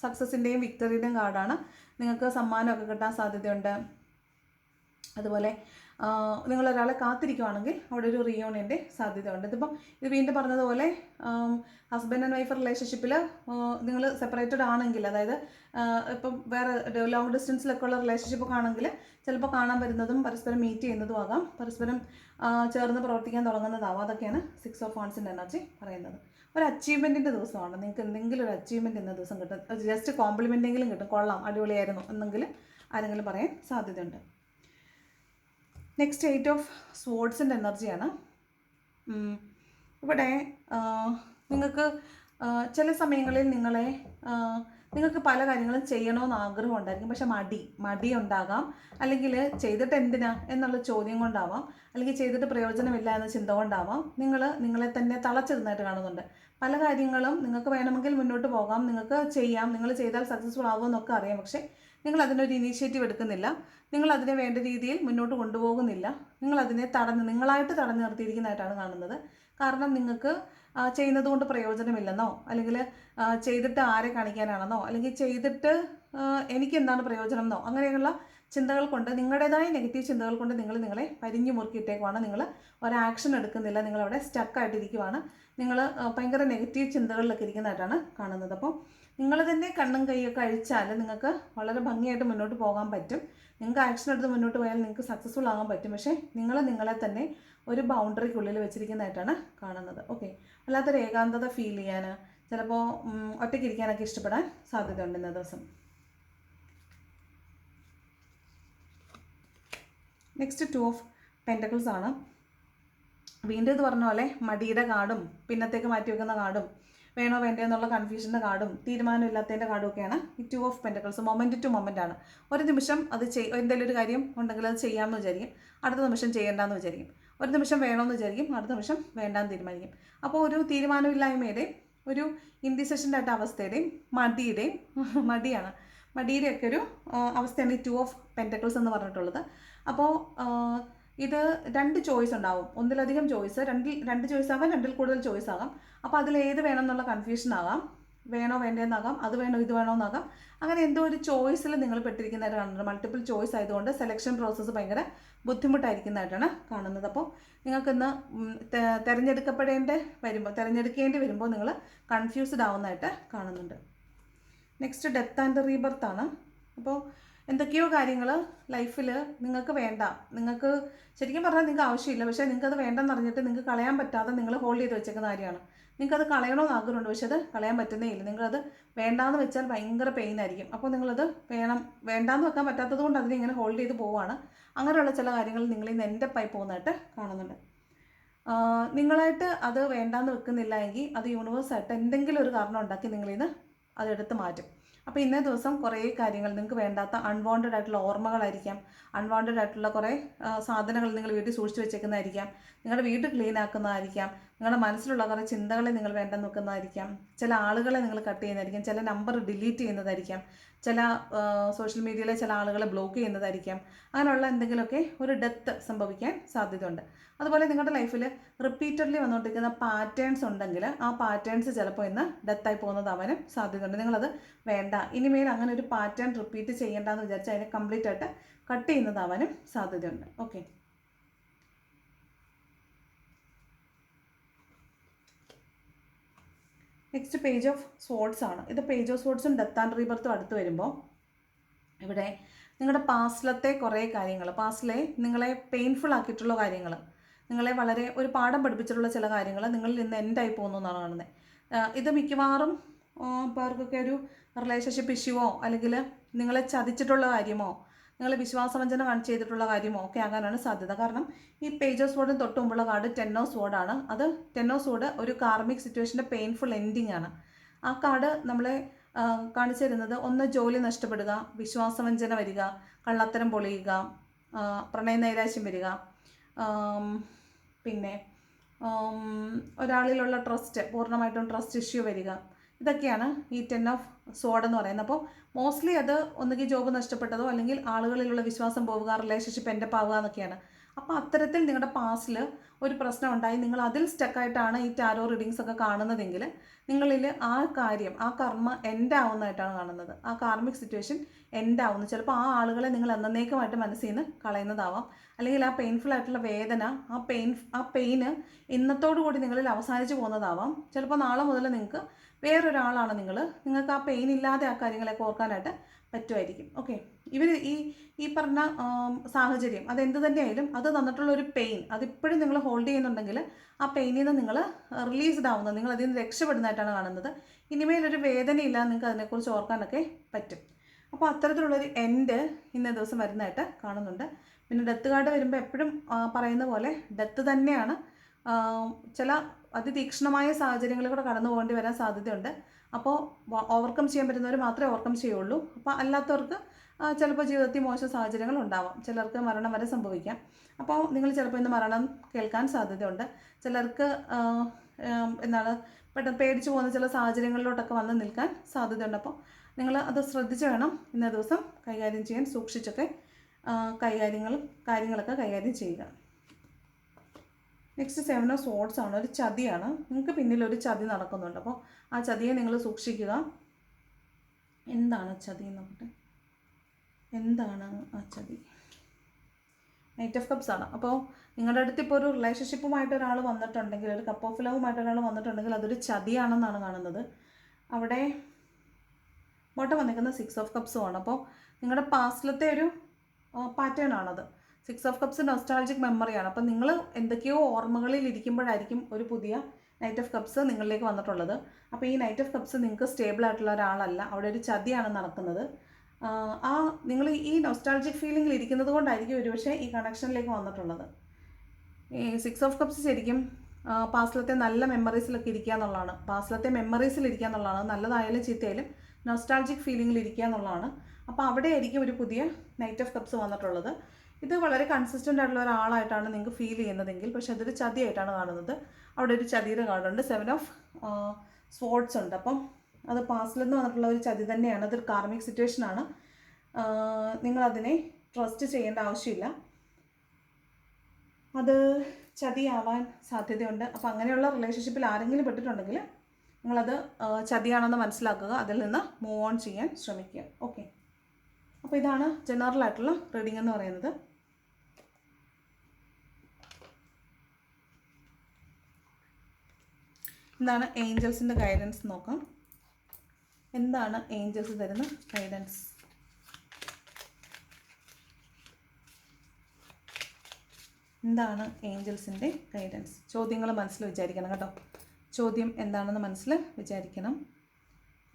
സക്സസിന്റെയും വിക്ടറിയുടെയും കാർഡാണ് നിങ്ങൾക്ക് സമ്മാനമൊക്കെ കിട്ടാൻ സാധ്യതയുണ്ട്. അതുപോലെ നിങ്ങളൊരാളെ കാത്തിരിക്കുവാണെങ്കിൽ അവിടെ ഒരു റിയൂണിയന്റെ സാധ്യത ഉണ്ട് ഇതിപ്പം ഇത് വീണ്ടും പറഞ്ഞതുപോലെ ഹസ്ബൻഡ് ആൻഡ് വൈഫ് റിലേഷൻഷിപ്പിൽ നിങ്ങൾ സെപ്പറേറ്റഡ് ആണെങ്കിൽ അതായത് ഇപ്പം വേറെ ലോങ് ഡിസ്റ്റൻസിലൊക്കെ ഉള്ള റിലേഷൻഷിപ്പ് ആണെങ്കിൽ ചിലപ്പോൾ കാണാൻ വരുന്നതും പരസ്പരം മീറ്റ് ചെയ്യുന്നതും ആകാം. പരസ്പരം ചേർന്ന് പ്രവർത്തിക്കാൻ തുടങ്ങുന്നതാവാം. അതൊക്കെയാണ് സിക്സ് ഓഫ് ഫോൺസിന്റെ എനർജി പറയുന്നത്. ഒരു അച്ചീവ്മെന്റിന്റെ ദിവസമാണ്. നിങ്ങൾക്ക് എന്തെങ്കിലും ഒരു അച്ചീവ്മെന്റ് ഇന്ന ദിവസം കിട്ടും. ജസ്റ്റ് കോംപ്ലിമെന്റെങ്കിലും കിട്ടും. കൊള്ളാം. അടിപൊളിയായിരുന്നു എന്നെങ്കിലും ആരെങ്കിലും പറയാൻ സാധ്യതയുണ്ട്. നെക്സ്റ്റ് എയ്റ്റ് ഓഫ് സ്പോർട്സിന്റെ എനർജിയാണ്. ഇവിടെ നിങ്ങൾക്ക് ചില സമയങ്ങളിൽ നിങ്ങളെ നിങ്ങൾക്ക് പല കാര്യങ്ങളും ചെയ്യണമെന്ന് ആഗ്രഹം ഉണ്ടായിരിക്കും. പക്ഷെ മടി മടി ഉണ്ടാകാം. അല്ലെങ്കിൽ ചെയ്തിട്ട് എന്തിനാ എന്നുള്ള ചോദ്യം കൊണ്ടാവാം. അല്ലെങ്കിൽ ചെയ്തിട്ട് പ്രയോജനമില്ല എന്ന ചിന്ത കൊണ്ടാവാം. നിങ്ങൾ നിങ്ങളെ തന്നെ തളച്ചിരുന്നതായിട്ട് കാണുന്നുണ്ട്. പല കാര്യങ്ങളും നിങ്ങൾക്ക് വേണമെങ്കിൽ മുന്നോട്ട് പോകാം. നിങ്ങൾക്ക് ചെയ്യാം. നിങ്ങൾ ചെയ്താൽ സക്സസ്ഫുൾ ആവുമെന്നൊക്കെ അറിയാം. പക്ഷേ നിങ്ങൾ അതിനൊരു ഇനീഷ്യേറ്റീവ് എടുക്കുന്നില്ല. നിങ്ങൾ അതിനെ വേണ്ട രീതിയിൽ മുന്നോട്ട് കൊണ്ടുപോകുന്നില്ല. നിങ്ങൾ അതിനെ തടഞ്ഞ് നിങ്ങളായിട്ട് തടഞ്ഞു നിർത്തിയിരിക്കുന്നതായിട്ടാണ് കാണുന്നത്. കാരണം നിങ്ങൾക്ക് ചെയ്യുന്നത് കൊണ്ട് പ്രയോജനമില്ലെന്നോ അല്ലെങ്കിൽ ചെയ്തിട്ട് ആരെ കാണിക്കാനാണെന്നോ അല്ലെങ്കിൽ ചെയ്തിട്ട് എനിക്ക് എന്താണ് പ്രയോജനം എന്നോ അങ്ങനെയുള്ള ചിന്തകൾ കൊണ്ട് നിങ്ങളുടേതായ നെഗറ്റീവ് ചിന്തകൾ കൊണ്ട് നിങ്ങൾ നിങ്ങളെ പരിഞ്ഞു മുറുക്കിയിട്ടേക്കുവാണ്. നിങ്ങൾ ഒരാക്ഷൻ എടുക്കുന്നില്ല. നിങ്ങളവിടെ സ്റ്റക്കായിട്ടിരിക്കുവാണ് നിങ്ങൾ ഭയങ്കര നെഗറ്റീവ് ചിന്തകളിലൊക്കെ ഇരിക്കുന്നതായിട്ടാണ് കാണുന്നത്. അപ്പോൾ നിങ്ങൾ തന്നെ കണ്ണും കൈയൊക്കെ അഴിച്ചാൽ നിങ്ങൾക്ക് വളരെ ഭംഗിയായിട്ട് മുന്നോട്ട് പോകാൻ പറ്റും. നിങ്ങൾക്ക് ആക്ഷൻ എടുത്ത് മുന്നോട്ട് പോയാൽ നിങ്ങൾക്ക് സക്സസ്ഫുൾ ആകാൻ പറ്റും. പക്ഷേ നിങ്ങൾ നിങ്ങളെ തന്നെ ഒരു ബൗണ്ടറിക്കുള്ളിൽ വെച്ചിരിക്കുന്നതായിട്ടാണ് കാണുന്നത്. ഓക്കെ വല്ലാത്തൊരു ഏകാന്തത ഫീൽ ചെയ്യാൻ ചിലപ്പോൾ ഒറ്റയ്ക്ക് ഇരിക്കാനൊക്കെ ഇഷ്ടപ്പെടാൻ സാധ്യതയുണ്ട് ഇന്ന ദിവസം. നെക്സ്റ്റ് ടു ഓഫ് പെന്റക്കിൾസ് ആണ്. വീണ്ടും ഇത് പറഞ്ഞ പോലെ മടിയുടെ കാർഡും പിന്നത്തേക്ക് മാറ്റി വെക്കുന്ന കാർഡും വേണോ വേണ്ടോ എന്നുള്ള കൺഫ്യൂഷന്റെ കാർഡും തീരുമാനമില്ലാത്തതിന്റെ കാർഡും ഒക്കെയാണ് ഈ two of pentacles moment two moment ആണ്. ഒരു നിമിഷം അത് ചെയ് എന്തെങ്കിലും ഒരു കാര്യം ഉണ്ടെങ്കിൽ അത് ചെയ്യാമെന്ന് വിചാരിക്കും. അടുത്ത നിമിഷം ചെയ്യേണ്ടെന്ന് വിചാരിക്കും. ഒരു നിമിഷം വേണമെന്ന് വിചാരിക്കും. അടുത്ത നിമിഷം വേണ്ടാന്ന് തീരുമാനിക്കും. അപ്പോൾ ഒരു തീരുമാനമില്ലായ്മയുടെയും ഒരു ഇൻഡിസിഷന്റെ ആയിട്ട് അവസ്ഥയുടെയും മടിയുടെയും മടിയാണ്. മടിയുടെയൊക്കെ ഒരു അവസ്ഥയാണ് ഈ ടു ഓഫ് പെന്റക്കിൾസ് എന്ന് പറഞ്ഞിട്ടുള്ളത്. അപ്പോൾ ഇത് രണ്ട് ചോയ്സ് ഉണ്ടാവും. ഒന്നിലധികം ചോയ്സ് രണ്ടിൽ രണ്ട് ചോയ്സ് ആകാം രണ്ടിൽ കൂടുതൽ ചോയ്സ് ആകാം അപ്പോൾ അതിൽ ഏത് വേണം എന്നുള്ള കൺഫ്യൂഷൻ ആകാം വേണോ വേണ്ടേന്നാകാം അത് വേണോ ഇത് വേണോ എന്നാകാം. അങ്ങനെ എന്തോ ഒരു ചോയ്സിൽ നിങ്ങൾ പെട്ടിരിക്കുന്നതായിട്ട് കാണുന്നത് മൾട്ടിപ്പിൾ ചോയ്സ് ആയതുകൊണ്ട് സെലക്ഷൻ പ്രോസസ്സ് ഭയങ്കര ബുദ്ധിമുട്ടായിരിക്കുന്നതായിട്ടാണ് കാണുന്നത്. അപ്പോൾ നിങ്ങൾക്കിന്ന് തിരഞ്ഞെടുക്കപ്പെടേണ്ട വരുമ്പോൾ തിരഞ്ഞെടുക്കേണ്ടി വരുമ്പോൾ നിങ്ങൾ കൺഫ്യൂസ്ഡ് ആവുന്നതായിട്ട് കാണുന്നുണ്ട്. നെക്സ്റ്റ് ഡെത്ത് ആൻഡ് റീബർത്ത് ആണ്. അപ്പോൾ എന്തൊക്കെയോ കാര്യങ്ങൾ ലൈഫിൽ നിങ്ങൾക്ക് വേണ്ട. നിങ്ങൾക്ക് ശരിക്കും പറഞ്ഞാൽ നിങ്ങൾക്ക് ആവശ്യമില്ല. പക്ഷേ നിങ്ങൾക്ക് അത് വേണ്ടെന്ന് അറിഞ്ഞിട്ട് നിങ്ങൾക്ക് കളയാൻ പറ്റാതെ നിങ്ങൾ ഹോൾഡ് ചെയ്ത് വെച്ചേക്കുന്ന കാര്യമാണ്. നിങ്ങൾക്കത് കളയണമെന്ന് ആഗ്രഹമുണ്ട്. പക്ഷേ അത് കളയാൻ പറ്റുന്നേ ഇല്ല. നിങ്ങളത് വേണ്ടാന്ന് വെച്ചാൽ ഭയങ്കര പെയിൻ ആയിരിക്കും. അപ്പോൾ നിങ്ങളത് വേണം വേണ്ടാന്ന് വെക്കാൻ പറ്റാത്തത് കൊണ്ട് അതിനെ ഇങ്ങനെ ഹോൾഡ് ചെയ്ത് പോവുകയാണ് അങ്ങനെയുള്ള ചില കാര്യങ്ങൾ നിങ്ങൾ ഇന്ന് എന്റെ പൈ പോകുന്നതായിട്ട് കാണുന്നുണ്ട്. നിങ്ങളായിട്ട് അത് വേണ്ടാന്ന് വെക്കുന്നില്ല എങ്കിൽ അത് യൂണിവേഴ്സായിട്ട് എന്തെങ്കിലും ഒരു കാരണം ഉണ്ടാക്കി നിങ്ങളിൽ നിന്ന് അതെടുത്ത് മാറ്റും. അപ്പോൾ ഇന്നേ ദിവസം കുറേ കാര്യങ്ങൾ നിങ്ങൾക്ക് വേണ്ടാത്ത അൺവാണ്ടഡ് ആയിട്ടുള്ള ഓർമ്മകളായിരിക്കാം. അൺവാണ്ടഡ് ആയിട്ടുള്ള കുറേ സാധനങ്ങൾ നിങ്ങൾ വീട്ടിൽ സൂക്ഷിച്ചു വെച്ചേക്കുന്നതായിരിക്കാം. നിങ്ങളുടെ വീട് ക്ലീൻ ആക്കുന്നതായിരിക്കാം. നിങ്ങളുടെ മനസ്സിലുള്ള കുറേ ചിന്തകളെ നിങ്ങൾ വേണ്ടെന്ന് നോക്കുന്നതായിരിക്കാം. ചില ആളുകളെ നിങ്ങൾ കട്ട് ചെയ്യുന്നതായിരിക്കാം. ചില നമ്പർ ഡിലീറ്റ് ചെയ്യുന്നതായിരിക്കാം. ചില സോഷ്യൽ മീഡിയയിലെ ചില ആളുകളെ ബ്ലോക്ക് ചെയ്യുന്നതായിരിക്കാം. അങ്ങനെയുള്ള എന്തെങ്കിലുമൊക്കെ ഒരു ഡെത്ത് സംഭവിക്കാൻ സാധ്യതയുണ്ട്. അതുപോലെ നിങ്ങളുടെ ലൈഫിൽ റിപ്പീറ്റഡ്ലി വന്നുകൊണ്ടിരിക്കുന്ന പാറ്റേൺസ് ഉണ്ടെങ്കിൽ ആ പാറ്റേൺസ് ചിലപ്പോൾ ഇന്ന് ഡെത്തായി പോകുന്നതാവാനും സാധ്യതയുണ്ട്. നിങ്ങളത് വേണ്ട. ഇനിമേൽ അങ്ങനെ ഒരു പാറ്റേൺ റിപ്പീറ്റ് ചെയ്യേണ്ട എന്ന് വിചാരിച്ച് അതിനെ കംപ്ലീറ്റ് ആയിട്ട് കട്ട് ചെയ്യുന്നതാവാനും സാധ്യതയുണ്ട്. Okay next page of swords ആണ്. ഇത് പേജ് ഓഫ് സ്പോർട്സും ഡെത്ത് ആൻഡ് റീബർത്തും അടുത്ത് വരുമ്പോൾ ഇവിടെ നിങ്ങളുടെ പാസ്റ്റിലത്തെ കുറേ കാര്യങ്ങൾ പാസ്റ്റിലെ നിങ്ങളെ പെയിൻഫുൾ ആക്കിയിട്ടുള്ള കാര്യങ്ങൾ നിങ്ങളെ വളരെ ഒരു പാഠം പഠിപ്പിച്ചിട്ടുള്ള ചില കാര്യങ്ങൾ നിങ്ങളിൽ നിന്ന് എൻഡായി പോകുന്നു എന്നാണ് കാണുന്നത്. ഇത് മിക്കവാറും പേർക്കൊക്കെ ഒരു റിലേഷൻഷിപ്പ് ഇഷ്യൂവോ അല്ലെങ്കിൽ നിങ്ങളെ ചതിച്ചിട്ടുള്ള കാര്യമോ നിങ്ങൾ വിശ്വാസവഞ്ചന ചെയ്തിട്ടുള്ള കാര്യമോ ഒക്കെ ആകാനാണ് സാധ്യത. കാരണം ഈ പേജ് ഓഫ് വോർഡിന് തൊട്ട് മുമ്പുള്ള കാർഡ് ടെൻ ഓഫ് വോർഡാണ് അത് ടെൻ ഓഫ് സോഡ് ഒരു കാർമിക് സിറ്റുവേഷന്റെ പെയിൻഫുൾ എൻഡിങ് ആണ്. ആ കാർഡ് നമ്മളെ കാണിച്ചു തരുന്നത് ഒന്ന് ജോലി നഷ്ടപ്പെടുക വിശ്വാസവഞ്ചന വരിക കള്ളത്തരം പൊളിയുക പ്രണയ പ്രണയനൈരാശ്യം വരിക പിന്നെ ഒരാളിലുള്ള ട്രസ്റ്റ് പൂർണമായിട്ടും ട്രസ്റ്റ് ഇഷ്യൂ വരിക. ഇതൊക്കെയാണ് ഈ ടെൻ ഓഫ് സോഡ് എന്ന് പറയുന്നത്. അപ്പോൾ മോസ്റ്റ്ലി അത് ഒന്നുകിൽ ജോബ് നഷ്ടപ്പെട്ടതോ അല്ലെങ്കിൽ ആളുകളിലുള്ള വിശ്വാസം പോവുക റിലേഷൻഷിപ്പ് എന്റെ പാവുക എന്നൊക്കെയാണ്. അപ്പോൾ അത്തരത്തിൽ നിങ്ങളുടെ പാസ്റ്റിൽ ഒരു പ്രശ്നം ഉണ്ടായി. നിങ്ങൾ അതിൽ സ്റ്റക്കായിട്ടാണ് ഈ ടാരോ റീഡിങ്സ് ഒക്കെ കാണുന്നതെങ്കിൽ നിങ്ങളിൽ ആ കാര്യം ആ കർമ്മ എൻഡ് ആവുന്നതായിട്ടാണ് കാണുന്നത്. ആ കാർമിക് സിറ്റുവേഷൻ എൻഡ് ആവുന്നു ചിലപ്പോൾ ആ ആളുകളെ നിങ്ങൾ എന്നേക്കുമായിട്ട് മനസ്സിൽ നിന്ന് കളയുന്നതാവാം. അല്ലെങ്കിൽ ആ പെയിൻഫുൾ ആയിട്ടുള്ള വേദന ആ പെയിൻ ആ പെയിന് ഇന്നത്തോടു കൂടി നിങ്ങളിൽ അവസാനിച്ച് പോകുന്നതാവാം. ചിലപ്പോൾ നാളെ മുതൽ നിങ്ങൾക്ക് വേറൊരാളാണ് നിങ്ങൾ. നിങ്ങൾക്ക് ആ പെയിൻ ഇല്ലാതെ ആ കാര്യങ്ങളെ ഓർക്കാനായിട്ട് പറ്റുമായിരിക്കും. ഓക്കെ ഇവർ ഈ ഈ പറഞ്ഞ സാഹചര്യം സാഹചര്യം അതെന്ത് തന്നെയായാലും അത് തന്നിട്ടുള്ള ഒരു പെയിൻ അതിപ്പോഴും നിങ്ങൾ ഹോൾഡ് ചെയ്യുന്നുണ്ടെങ്കിൽ ആ പെയിനിൽ നിന്ന് നിങ്ങൾ റിലീസ്ഡ് ആവുന്നത് നിങ്ങൾ അതിൽ നിന്ന് രക്ഷപ്പെടുന്നതായിട്ടാണ് കാണുന്നത്. ഇനിമേലൊരു വേദനയില്ല നിങ്ങൾക്ക് അതിനെക്കുറിച്ച് ഓർക്കാനൊക്കെ പറ്റും. അപ്പോൾ അത്തരത്തിലുള്ളൊരു എൻഡ് ഇന്നേ ദിവസം വരുന്നതായിട്ട് കാണുന്നുണ്ട്. പിന്നെ ഡെത്ത് കാർഡ് വരുമ്പോൾ എപ്പോഴും പറയുന്ന പോലെ ഡെത്ത് തന്നെയാണ്. ചില അതിതീക്ഷണമായ സാഹചര്യങ്ങളിൽ കൂടെ കടന്നു പോകേണ്ടി വരാൻ സാധ്യതയുണ്ട്. അപ്പോൾ ഓവർകം ചെയ്യാൻ പറ്റുന്നവർ മാത്രമേ ഓവർകം ചെയ്യുള്ളൂ. അപ്പോൾ അല്ലാത്തവർക്ക് ചിലപ്പോൾ ജീവിതത്തിൽ മോശം സാഹചര്യങ്ങൾ ഉണ്ടാവാം. ചിലർക്ക് മരണം വരെ സംഭവിക്കാം. അപ്പോൾ നിങ്ങൾ ചിലപ്പോൾ ഇന്ന് മരണം കേൾക്കാൻ സാധ്യതയുണ്ട്. ചിലർക്ക് എന്താണ് പെട്ടെന്ന് പേടിച്ചു പോകുന്ന ചില സാഹചര്യങ്ങളിലോട്ടൊക്കെ വന്ന് നിൽക്കാൻ സാധ്യതയുണ്ട്. അപ്പോൾ നിങ്ങൾ അത് ശ്രദ്ധിച്ച് വേണം ഇന്നേ ദിവസം കൈകാര്യം ചെയ്യാൻ. സൂക്ഷിച്ചൊക്കെ കൈകാര്യങ്ങളും കാര്യങ്ങളൊക്കെ കൈകാര്യം ചെയ്യുക. നെക്സ്റ്റ് സെവൻ ഓഫ് സോഡ്സ് ആണ്. ഒരു ചതിയാണ്. നിങ്ങൾക്ക് പിന്നിലൊരു ചതി നടക്കുന്നുണ്ട്. അപ്പോൾ ആ ചതിയെ നിങ്ങൾ സൂക്ഷിക്കുക. എന്താണ് ചതി എന്നൊക്കെ എന്താണ് ആ ചതി? നൈറ്റ് ഓഫ് കപ്സ് ആണ്. അപ്പോൾ നിങ്ങളുടെ അടുത്ത് ഇപ്പോൾ ഒരു റിലേഷൻഷിപ്പുമായിട്ട് ഒരാൾ വന്നിട്ടുണ്ടെങ്കിൽ ഒരു കപ്പ് ഓഫ് ലവുമായിട്ട് ഒരാൾ വന്നിട്ടുണ്ടെങ്കിൽ അതൊരു ചതിയാണെന്നാണ് കാണുന്നത്. അവിടെ ബോട്ടം വന്നിരിക്കുന്ന സിക്സ് ഓഫ് കപ്സും ആണ്. അപ്പോൾ നിങ്ങളുടെ പാസ്റ്റിലത്തെ ഒരു പാറ്റേൺ ആണത്. സിക്സ് ഓഫ് കപ്സ് നൊസ്റ്റാൾജിക് മെമ്മറിയാണ് അപ്പം നിങ്ങൾ എന്തൊക്കെയോ ഓർമ്മകളിൽ ഇരിക്കുമ്പോഴായിരിക്കും ഒരു പുതിയ നൈറ്റ് ഓഫ് കപ്സ് നിങ്ങളിലേക്ക് വന്നിട്ടുള്ളത്. അപ്പോൾ ഈ നൈറ്റ് ഓഫ് കപ്സ് നിങ്ങൾക്ക് സ്റ്റേബിൾ ആയിട്ടുള്ള ഒരാളല്ല. അവിടെ ഒരു ചതിയാണ് നടക്കുന്നത്. ആ, നിങ്ങൾ ഈ നൊസ്റ്റാൾജിക് ഫീലിംഗിൽ ഇരിക്കുന്നത് കൊണ്ടായിരിക്കും ഒരുപക്ഷെ ഈ കണക്ഷനിലേക്ക് വന്നിട്ടുള്ളത്. ഈ സിക്സ് ഓഫ് കപ്സ് ശരിക്കും പാസ്ലത്തെ നല്ല മെമ്മറീസിലൊക്കെ ഇരിക്കുക എന്നുള്ളതാണ്. പാസ്റ്റിലത്തെ മെമ്മറീസിൽ ഇരിക്കുക എന്നുള്ളതാണ്. നല്ലതായാലും ചീത്തയായാലും നൊസ്റ്റാൾജിക് ഫീലിംഗിൽ ഇരിക്കുക എന്നുള്ളതാണ്. അപ്പോൾ അവിടെ ആയിരിക്കും ഒരു പുതിയ നൈറ്റ് ഓഫ് കപ്സ് വന്നിട്ടുള്ളത്. ഇത് വളരെ കൺസിസ്റ്റന്റ് ആയിട്ടുള്ള ഒരാളായിട്ടാണ് നിങ്ങൾക്ക് ഫീൽ ചെയ്യുന്നതെങ്കിൽ പക്ഷെ അതൊരു ചതിയായിട്ടാണ് കാണുന്നത്. അവിടെ ഒരു ചതിയുടെ കാർഡുണ്ട് സെവൻ ഓഫ് സ്പോർട്സ് ഉണ്ട്. അപ്പം അത് പാസ്റ്റിൽ നിന്ന് വന്നിട്ടുള്ള ഒരു ചതി തന്നെയാണ്. അതൊരു കാർമിക് സിറ്റുവേഷനാണ് നിങ്ങളതിനെ ട്രസ്റ്റ് ചെയ്യേണ്ട ആവശ്യമില്ല. അത് ചതിയാവാൻ സാധ്യതയുണ്ട്. അപ്പോൾ അങ്ങനെയുള്ള റിലേഷൻഷിപ്പിൽ ആരെങ്കിലും പെട്ടിട്ടുണ്ടെങ്കിൽ നിങ്ങളത് ചതിയാണെന്ന് മനസ്സിലാക്കുക. അതിൽ നിന്ന് മൂവ് ഓൺ ചെയ്യാൻ ശ്രമിക്കുക. ഓക്കെ അപ്പോൾ ഇതാണ് ജനറൽ ആയിട്ടുള്ള റീഡിംഗ് എന്ന് പറയുന്നത്. എന്താണ് ഏഞ്ചൽസിന്റെ ഗൈഡൻസ് നോക്കാം. എന്താണ് ഏഞ്ചൽസ് തരുന്ന ഗൈഡൻസ് എന്താണ് ഏഞ്ചൽസിന്റെ ഗൈഡൻസ് ചോദ്യങ്ങൾ മനസ്സിൽ വിചാരിക്കണം കേട്ടോ. ചോദ്യം എന്താണെന്ന് മനസ്സിൽ വിചാരിക്കണം.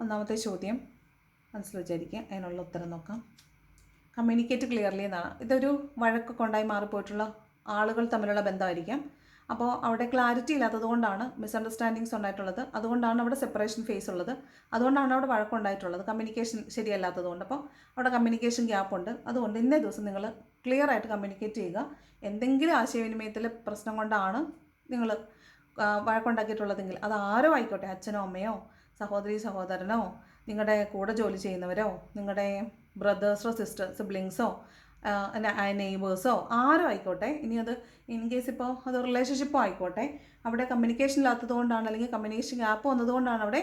ഒന്നാമത്തെ ചോദ്യം മനസ്സിൽ വിചാരിക്കുക. അതിനുള്ള ഉത്തരം നോക്കാം. കമ്മ്യൂണിക്കേറ്റ് ക്ലിയർലി എന്നാണ്. ഇതൊരു വഴക്കൊക്കെ ഉണ്ടായി മാറിപ്പോയിട്ടുള്ള ആളുകൾ തമ്മിലുള്ള ബന്ധമായിരിക്കാം. അപ്പോൾ അവിടെ ക്ലാരിറ്റി ഇല്ലാത്തത് കൊണ്ടാണ് മിസ്അണ്ടർസ്റ്റാൻഡിങ്സ് ഉണ്ടായിട്ടുള്ളത്. അതുകൊണ്ടാണ് അവിടെ സെപ്പറേഷൻ ഫേസ് ഉള്ളത്. അതുകൊണ്ടാണ് അവിടെ വഴക്കുണ്ടായിട്ടുള്ളത് കമ്മ്യൂണിക്കേഷൻ ശരിയല്ലാത്തത് കൊണ്ട്. അപ്പോൾ അവിടെ കമ്മ്യൂണിക്കേഷൻ ഗ്യാപ്പ് ഉണ്ട്. അതുകൊണ്ട് ഇന്നേ ദിവസം നിങ്ങൾ ക്ലിയർ ആയിട്ട് കമ്മ്യൂണിക്കേറ്റ് ചെയ്യുക. എന്തെങ്കിലും ആശയവിനിമയത്തിൽ പ്രശ്നം കൊണ്ടാണ് നിങ്ങൾ വഴക്കുണ്ടാക്കിയിട്ടുള്ളതെങ്കിൽ അത് ആരോ ആയിക്കോട്ടെ. അച്ഛനോ അമ്മയോ സഹോദരി സഹോദരനോ നിങ്ങളുടെ കൂടെ ജോലി ചെയ്യുന്നവരോ നിങ്ങളുടെ ബ്രദേഴ്സോ സിസ്റ്റർ സിബ്ലിങ്സോ നെയ്ബേഴ്സോ ആരോ ആയിക്കോട്ടെ. ഇനി അത് ഇൻ കേസ് ഇപ്പോൾ അത് റിലേഷൻഷിപ്പോ ആയിക്കോട്ടെ. അവിടെ കമ്മ്യൂണിക്കേഷൻ ഇല്ലാത്തത് കൊണ്ടാണ് അല്ലെങ്കിൽ കമ്മ്യൂണിക്കേഷൻ ഗ്യാപ്പ് വന്നതുകൊണ്ടാണ് അവിടെ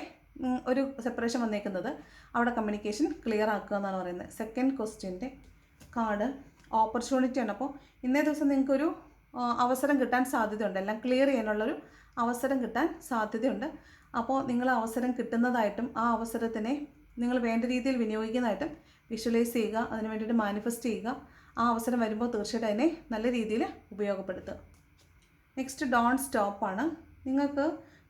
ഒരു സെപ്പറേഷൻ വന്നേക്കുന്നത്. അവിടെ കമ്മ്യൂണിക്കേഷൻ ക്ലിയർ ആക്കുക എന്നാണ് പറയുന്നത്. സെക്കൻഡ് ക്വസ്റ്റ്യന്റെ കാർഡ് ഓപ്പർച്യൂണിറ്റി ആണ്. അപ്പോൾ ഇന്നേ ദിവസം നിങ്ങൾക്കൊരു അവസരം കിട്ടാൻ സാധ്യതയുണ്ട്. എല്ലാം ക്ലിയർ ചെയ്യാനുള്ളൊരു അവസരം കിട്ടാൻ സാധ്യതയുണ്ട്. അപ്പോൾ നിങ്ങൾ അവസരം കിട്ടുന്നതായിട്ടും ആ അവസരത്തിനെ നിങ്ങൾ വേണ്ട രീതിയിൽ വിനിയോഗിക്കുന്നതായിട്ടും വിഷ്വലൈസ് ചെയ്യുക അതിന് വേണ്ടിയിട്ട് മാനിഫെസ്റ്റ് ചെയ്യുക. ആ അവസരം വരുമ്പോൾ തീർച്ചയായിട്ടും അതിനെ നല്ല രീതിയിൽ ഉപയോഗപ്പെടുത്തുക. നെക്സ്റ്റ് ഡോൺ സ്റ്റോപ്പാണ് നിങ്ങൾക്ക്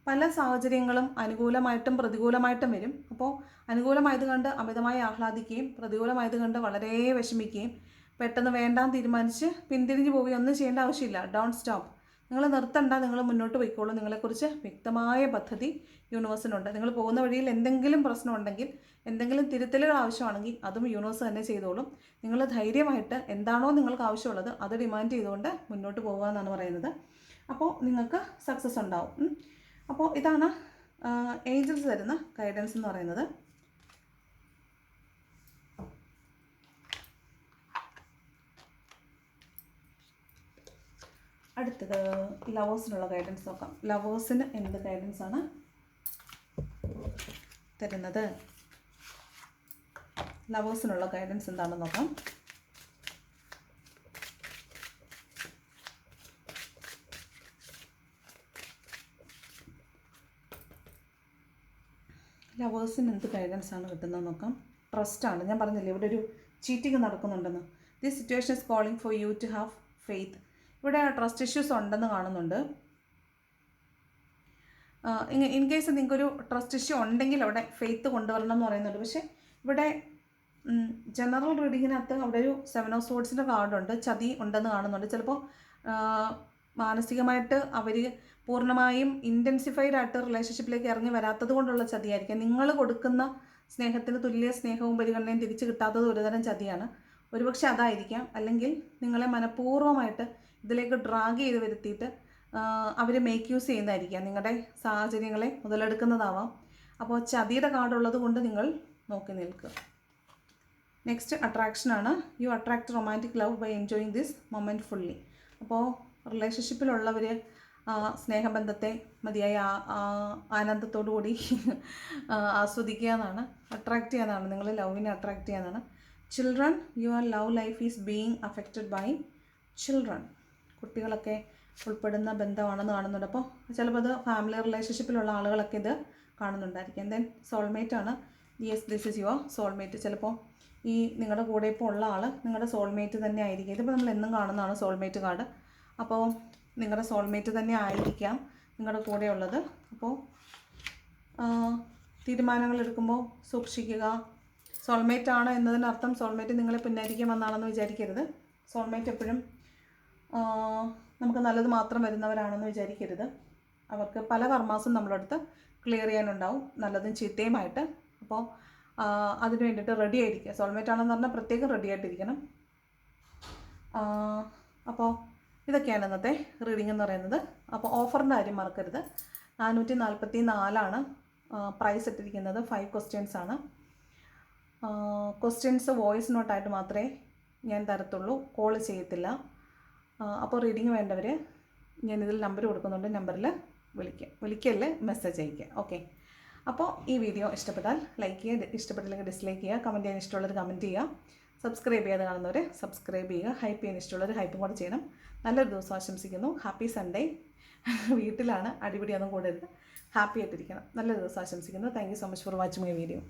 പല സാഹചര്യങ്ങളും അനുകൂലമായിട്ടും പ്രതികൂലമായിട്ടും വരും. അപ്പോൾ അനുകൂലമായത് കണ്ട് അമിതമായി ആഹ്ലാദിക്കുകയും പ്രതികൂലമായത് കണ്ട് വളരെ വിഷമിക്കുകയും പെട്ടെന്ന് വേണ്ടാന്ന് തീരുമാനിച്ച് പിന്തിരിഞ്ഞു പോവുകയും ഒന്നും ചെയ്യേണ്ട ആവശ്യമില്ല. ഡോൺ സ്റ്റോപ്പ് നിങ്ങൾ നിർത്തണ്ട നിങ്ങൾ മുന്നോട്ട് പോയിക്കോളൂ. നിങ്ങളെക്കുറിച്ച് വ്യക്തമായ പദ്ധതി യൂണിവേഴ്സിനുണ്ട്. നിങ്ങൾ പോകുന്ന വഴിയിൽ എന്തെങ്കിലും പ്രശ്നം ഉണ്ടെങ്കിൽ എന്തെങ്കിലും തിരുത്തലുകൾ ആവശ്യമാണെങ്കിൽ അതും യൂണിവേഴ്സ് തന്നെ ചെയ്തോളും. നിങ്ങൾ ധൈര്യമായിട്ട് എന്താണോ നിങ്ങൾക്ക് ആവശ്യമുള്ളത് അത് ഡിമാൻഡ് ചെയ്തുകൊണ്ട് മുന്നോട്ട് പോകുക എന്നാണ് പറയുന്നത്. അപ്പോൾ നിങ്ങൾക്ക് സക്സസ് ഉണ്ടാവും. അപ്പോൾ ഇതാണ് ഏഞ്ചൽസ് തരുന്ന ഗൈഡൻസ് എന്ന് പറയുന്നത്. അടുത്തത് ലവേഴ്സിനുള്ള ഗൈഡൻസ് നോക്കാം. ലവേഴ്സിന് എന്ത് ഗൈഡൻസ് ആണ് തരുന്നത്? ലവേഴ്സിനുള്ള ഗൈഡൻസ് എന്താണെന്ന് നോക്കാം. ലവേഴ്സിന് എന്ത് ഗൈഡൻസ് ആണ് കിട്ടുന്നത് നോക്കാം. ട്രസ്റ്റാണ് ഞാൻ പറഞ്ഞില്ലേ ഇവിടെ ഒരു ചീറ്റിംഗ് നടക്കുന്നുണ്ടെന്ന്. This situation is calling for you to have faith ഇവിടെ ട്രസ്റ്റ് ഇഷ്യൂസ് ഉണ്ടെന്ന് കാണുന്നുണ്ട്. ഇൻ കേസ് നിങ്ങൾക്കൊരു ട്രസ്റ്റ് ഇഷ്യൂ ഉണ്ടെങ്കിൽ അവിടെ ഫെയ്ത്ത് കൊണ്ടുവരണം എന്ന് പറയുന്നുണ്ട്. പക്ഷേ ഇവിടെ ജനറൽ റീഡിങ്ങിനകത്ത് അവിടെ ഒരു സെവൻ ഓഫ് സോഡ്സിന്റെ കാർഡുണ്ട് ചതി ഉണ്ടെന്ന് കാണുന്നുണ്ട്. ചിലപ്പോൾ മാനസികമായിട്ട് അവർ പൂർണമായും ഇന്റൻസിഫൈഡ് ആയിട്ട് റിലേഷൻഷിപ്പിലേക്ക് ഇറങ്ങി വരാത്തത് കൊണ്ടുള്ള ചതിയായിരിക്കാം. നിങ്ങൾ കൊടുക്കുന്ന സ്നേഹത്തിന് തുല്യ സ്നേഹവും പരിഗണനയും തിരിച്ചു കിട്ടാത്തത് ഒരുതരം ചതിയാണ്. ഒരുപക്ഷെ അതായിരിക്കാം. അല്ലെങ്കിൽ നിങ്ങളെ മനഃപൂർവമായിട്ട് ഇതിലേക്ക് ഡ്രാഗ് ചെയ്ത് വരുത്തിയിട്ട് അവർ മേക്ക് യൂസ് ചെയ്യുന്നതായിരിക്കാം. നിങ്ങളുടെ സാഹചര്യങ്ങളെ മുതലെടുക്കുന്നതാവാം. അപ്പോൾ ചതിയുടെ കാർഡുള്ളത് കൊണ്ട് നിങ്ങൾ നോക്കി നിൽക്കുക. Next അട്രാക്ഷനാണ് you attract romantic love by enjoying this moment fully അപ്പോൾ റിലേഷൻഷിപ്പിലുള്ളവർ സ്നേഹബന്ധത്തെ മതിയായ ആനന്ദത്തോടു കൂടി ആസ്വദിക്കുക എന്നാണ്. അട്രാക്റ്റ് ചെയ്യാനാണ് നിങ്ങൾ ലവിനെ അട്രാക്റ്റ് ചെയ്യാനാണ് children your love life is being affected by children കുട്ടികളൊക്കെ ഉൾപ്പെടുന്ന ബന്ധമാണെന്ന് കാണുന്നുണ്ട്. അപ്പോൾ ചിലപ്പോൾ അത് ഫാമിലി റിലേഷൻഷിപ്പിലുള്ള ആളുകളൊക്കെ ഇത് കാണുന്നുണ്ടായിരിക്കും. ദെൻ സോൾമേറ്റ് ആണ്. Yes this is your soulmate ചിലപ്പോൾ ഈ നിങ്ങളുടെ കൂടെ ഇപ്പോൾ ഉള്ള ആൾ നിങ്ങളുടെ സോൾമേറ്റ് തന്നെ ആയിരിക്കും. ഇതിപ്പോൾ നമ്മൾ എന്നും കാണുന്നതാണ് സോൾമേറ്റ് കാർഡ് അപ്പോൾ നിങ്ങളുടെ സോൾമേറ്റ് തന്നെ ആയിരിക്കാം നിങ്ങളുടെ കൂടെ ഉള്ളത്. അപ്പോൾ തീരുമാനങ്ങൾ എടുക്കുമ്പോൾ സൂക്ഷിക്കുക. സോൾമേറ്റ് ആണ് എന്നതിനർത്ഥം സോൾമേറ്റ് നിങ്ങളെ പുന്നരിക്കുമെന്നാണെന്ന് വിചാരിക്കരുത്. സോൾമേറ്റ് എപ്പോഴും നമുക്ക് നല്ലത് മാത്രം വരുന്നവരാണെന്ന് വിചാരിക്കരുത്. അവർക്ക് പല കർമാസും നമ്മളടുത്ത് ക്ലിയർ ചെയ്യാനുണ്ടാവും. നല്ലതും ചീത്തയുമായിട്ട്. അപ്പോൾ അതിന് വേണ്ടിയിട്ട് റെഡി ആയിരിക്കുക. സോൾമേറ്റ് ആണെന്ന് പറഞ്ഞാൽ പ്രത്യേകം റെഡി ആയിട്ടിരിക്കണം. അപ്പോൾ ഇതൊക്കെയാണ് ഇന്നത്തെ റീഡിംഗ് എന്ന് പറയുന്നത്. അപ്പോൾ ഓഫറിന്റെ കാര്യം മറക്കരുത്. നാനൂറ്റി നാൽപ്പത്തി നാലാണ് പ്രൈസ് ഇട്ടിരിക്കുന്നത്. ഫൈവ് ക്വസ്റ്റ്യൻസ് ആണ്. ക്വസ്റ്റ്യൻസ് വോയിസ് നോട്ടായിട്ട് മാത്രമേ ഞാൻ തരത്തുള്ളൂ. കോൾ ചെയ്യത്തില്ല. അപ്പോൾ റീഡിങ് വേണ്ടവർ ഞാനിതിൽ നമ്പർ കൊടുക്കുന്നുണ്ട് നമ്പറിൽ വിളിക്കുക വിളിക്കല്ലേ മെസ്സേജ് അയയ്ക്കുക ഓക്കെ അപ്പോൾ ഈ വീഡിയോ ഇഷ്ടപ്പെട്ടാൽ ലൈക്ക് ചെയ്യുക ഇഷ്ടപ്പെട്ടില്ലെങ്കിൽ ഡിസ്ലൈക്ക് ചെയ്യുക കമന്റ് ചെയ്യാൻ ഇഷ്ടമുള്ളവർ കമന്റ് ചെയ്യുക. സബ്സ്ക്രൈബ് ചെയ്യാതെ കാണുന്നവർ സബ്സ്ക്രൈബ് ചെയ്യുക. ഹൈപ്പ് ചെയ്യാൻ ഇഷ്ടമുള്ളവർ ഹൈപ്പും കൂടെ ചെയ്യണം. നല്ലൊരു ദിവസം ആശംസിക്കുന്നു. ഹാപ്പി സൺഡേ വീട്ടിലാണ് അടിപിടിയൊന്നും കൂടരുത് ഹാപ്പി ആയിട്ടിരിക്കണം. നല്ലൊരു ദിവസം ആശംസിക്കുന്നു. Thank you so much for watching my video